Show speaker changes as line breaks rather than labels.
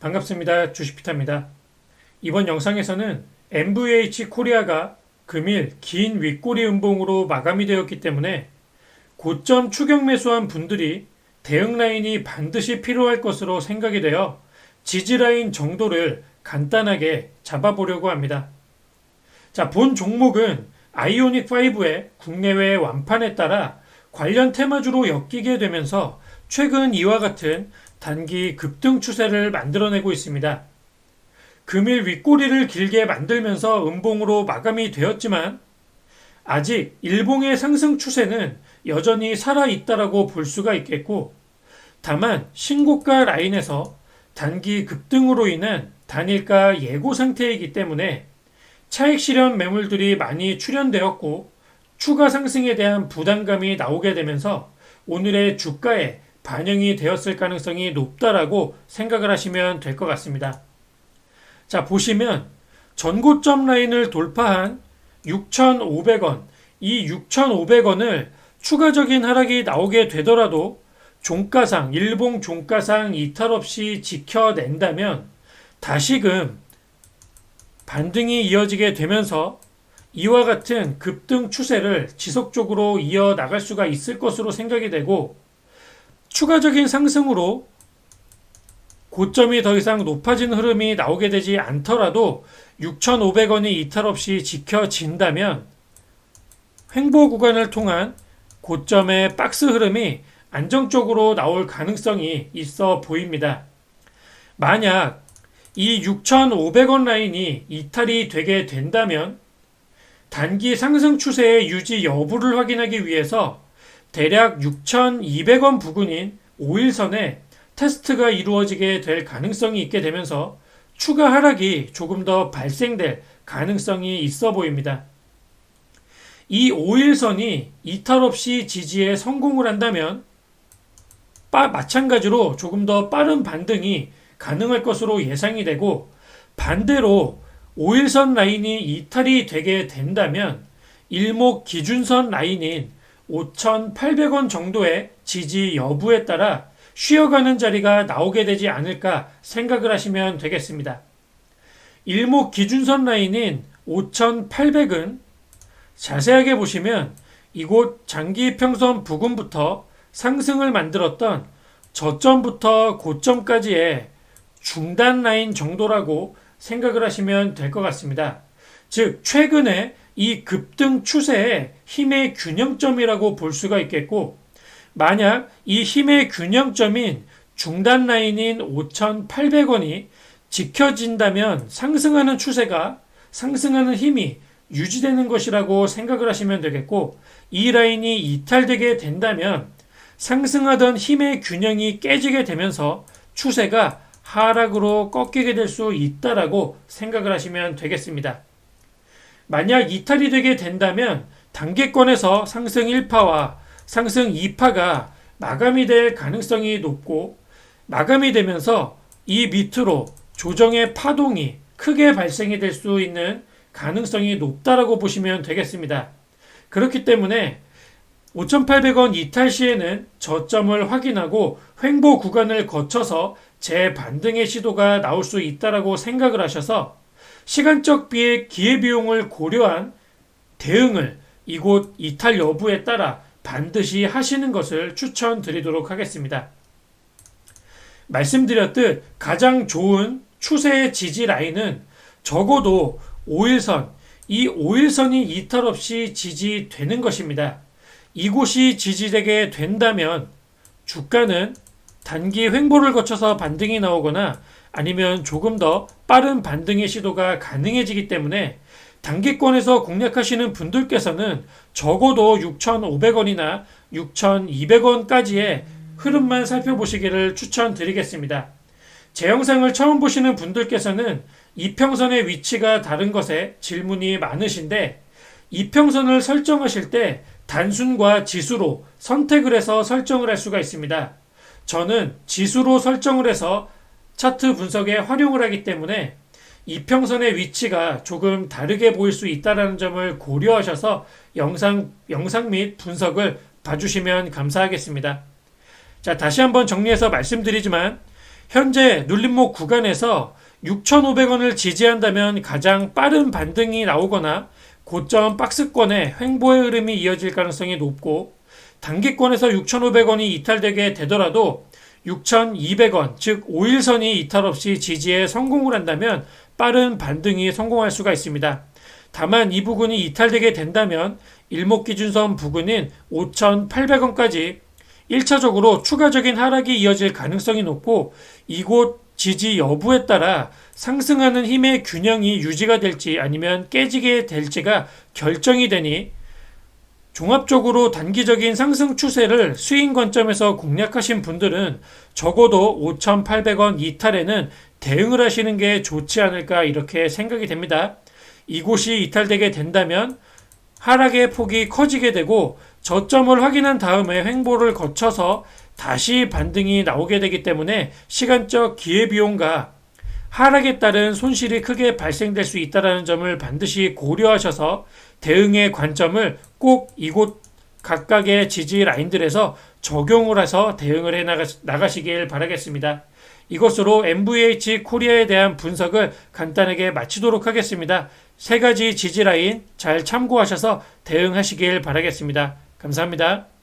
반갑습니다. 주식피타입니다. 이번 영상에서는 MVH 코리아가 금일 긴 윗꼬리 음봉으로 마감이 되었기 때문에 고점 추격 매수한 분들이 대응 라인이 반드시 필요할 것으로 생각이 되어 지지 라인 정도를 간단하게 잡아보려고 합니다. 자, 본 종목은 아이오닉 5의 국내외 완판에 따라 관련 테마주로 엮이게 되면서 최근 이와 같은 단기 급등 추세를 만들어내고 있습니다. 금일 윗꼬리를 길게 만들면서 음봉으로 마감이 되었지만 아직 일봉의 상승 추세는 여전히 살아있다라고 볼 수가 있겠고 다만 신고가 라인에서 단기 급등으로 인한 단일가 예고 상태이기 때문에 차익 실현 매물들이 많이 출현되었고 추가 상승에 대한 부담감이 나오게 되면서 오늘의 주가에 반영이 되었을 가능성이 높다라고 생각을 하시면 될 것 같습니다. 자, 보시면 전고점 라인을 돌파한 6,500원, 이 6,500원을 추가적인 하락이 나오게 되더라도 종가상, 일봉 종가상 이탈 없이 지켜낸다면 다시금 반등이 이어지게 되면서 이와 같은 급등 추세를 지속적으로 이어 나갈 수가 있을 것으로 생각이 되고 추가적인 상승으로 고점이 더 이상 높아진 흐름이 나오게 되지 않더라도 6,500원이 이탈 없이 지켜진다면 횡보 구간을 통한 고점의 박스 흐름이 안정적으로 나올 가능성이 있어 보입니다. 만약 이 6,500원 라인이 이탈이 되게 된다면 단기 상승 추세의 유지 여부를 확인하기 위해서 대략 6,200원 부근인 5일선에 테스트가 이루어지게 될 가능성이 있게 되면서 추가 하락이 조금 더 발생될 가능성이 있어 보입니다. 이 5일선이 이탈 없이 지지에 성공을 한다면 마찬가지로 조금 더 빠른 반등이 가능할 것으로 예상이 되고 반대로 5일선 라인이 이탈이 되게 된다면 일목 기준선 라인인 5,800원 정도의 지지 여부에 따라 쉬어가는 자리가 나오게 되지 않을까 생각을 하시면 되겠습니다. 일목 기준선 라인인 5,800은 자세하게 보시면 이곳 장기 평선 부근부터 상승을 만들었던 저점부터 고점까지의 중단 라인 정도라고 생각을 하시면 될 것 같습니다. 즉, 최근에 이 급등 추세의 힘의 균형점이라고 볼 수가 있겠고, 만약 이 힘의 균형점인 중단 라인인 5,800원이 지켜진다면 상승하는 추세가 상승하는 힘이 유지되는 것이라고 생각을 하시면 되겠고, 이 라인이 이탈되게 된다면 상승하던 힘의 균형이 깨지게 되면서 추세가 하락으로 꺾이게 될 수 있다라고 생각을 하시면 되겠습니다. 만약 이탈이 되게 된다면 단계권에서 상승 1파와 상승 2파가 마감이 될 가능성이 높고 마감이 되면서 이 밑으로 조정의 파동이 크게 발생이 될 수 있는 가능성이 높다라고 보시면 되겠습니다. 그렇기 때문에 5,800원 이탈 시에는 저점을 확인하고 횡보 구간을 거쳐서 재반등의 시도가 나올 수 있다라고 생각을 하셔서 시간적 기회비용을 고려한 대응을 이곳 이탈 여부에 따라 반드시 하시는 것을 추천드리도록 하겠습니다. 말씀드렸듯 가장 좋은 추세의 지지 라인은 적어도 5일선, 이 5일선이 이탈 없이 지지되는 것입니다. 이곳이 지지되게 된다면 주가는 단기 횡보를 거쳐서 반등이 나오거나 아니면 조금 더 빠른 반등의 시도가 가능해지기 때문에 단기권에서 공략하시는 분들께서는 적어도 6,500원이나 6,200원까지의 흐름만 살펴보시기를 추천드리겠습니다. 제 영상을 처음 보시는 분들께서는 이평선의 위치가 다른 것에 질문이 많으신데 이평선을 설정하실 때 단순과 지수로 선택을 해서 설정을 할 수가 있습니다. 저는 지수로 설정을 해서 차트 분석에 활용을 하기 때문에 이평선의 위치가 조금 다르게 보일 수 있다는 점을 고려하셔서 영상, 영상 및 분석을 봐주시면 감사하겠습니다. 자, 다시 한번 정리해서 말씀드리지만 현재 눌림목 구간에서 6,500원을 지지한다면 가장 빠른 반등이 나오거나 고점 박스권의 횡보의 흐름이 이어질 가능성이 높고 단기권에서 6,500원이 이탈되게 되더라도 6,200원, 즉 5일선이 이탈 없이 지지에 성공을 한다면 빠른 반등이 성공할 수가 있습니다. 다만 이 부근이 이탈되게 된다면 일목 기준선 부근인 5,800원까지 1차적으로 추가적인 하락이 이어질 가능성이 높고 이곳 지지 여부에 따라 상승하는 힘의 균형이 유지가 될지 아니면 깨지게 될지가 결정이 되니 종합적으로 단기적인 상승 추세를 수익 관점에서 공략하신 분들은 적어도 5,800원 이탈에는 대응을 하시는 게 좋지 않을까 이렇게 생각이 됩니다. 이곳이 이탈되게 된다면 하락의 폭이 커지게 되고 저점을 확인한 다음에 횡보를 거쳐서 다시 반등이 나오게 되기 때문에 시간적 기회비용과 하락에 따른 손실이 크게 발생될 수 있다는 점을 반드시 고려하셔서 대응의 관점을 꼭 이곳 각각의 지지 라인들에서 적용을 해서 대응을 해 나가시길 바라겠습니다. 이것으로 MVH 코리아에 대한 분석을 간단하게 마치도록 하겠습니다. 세 가지 지지 라인 잘 참고하셔서 대응하시길 바라겠습니다. 감사합니다.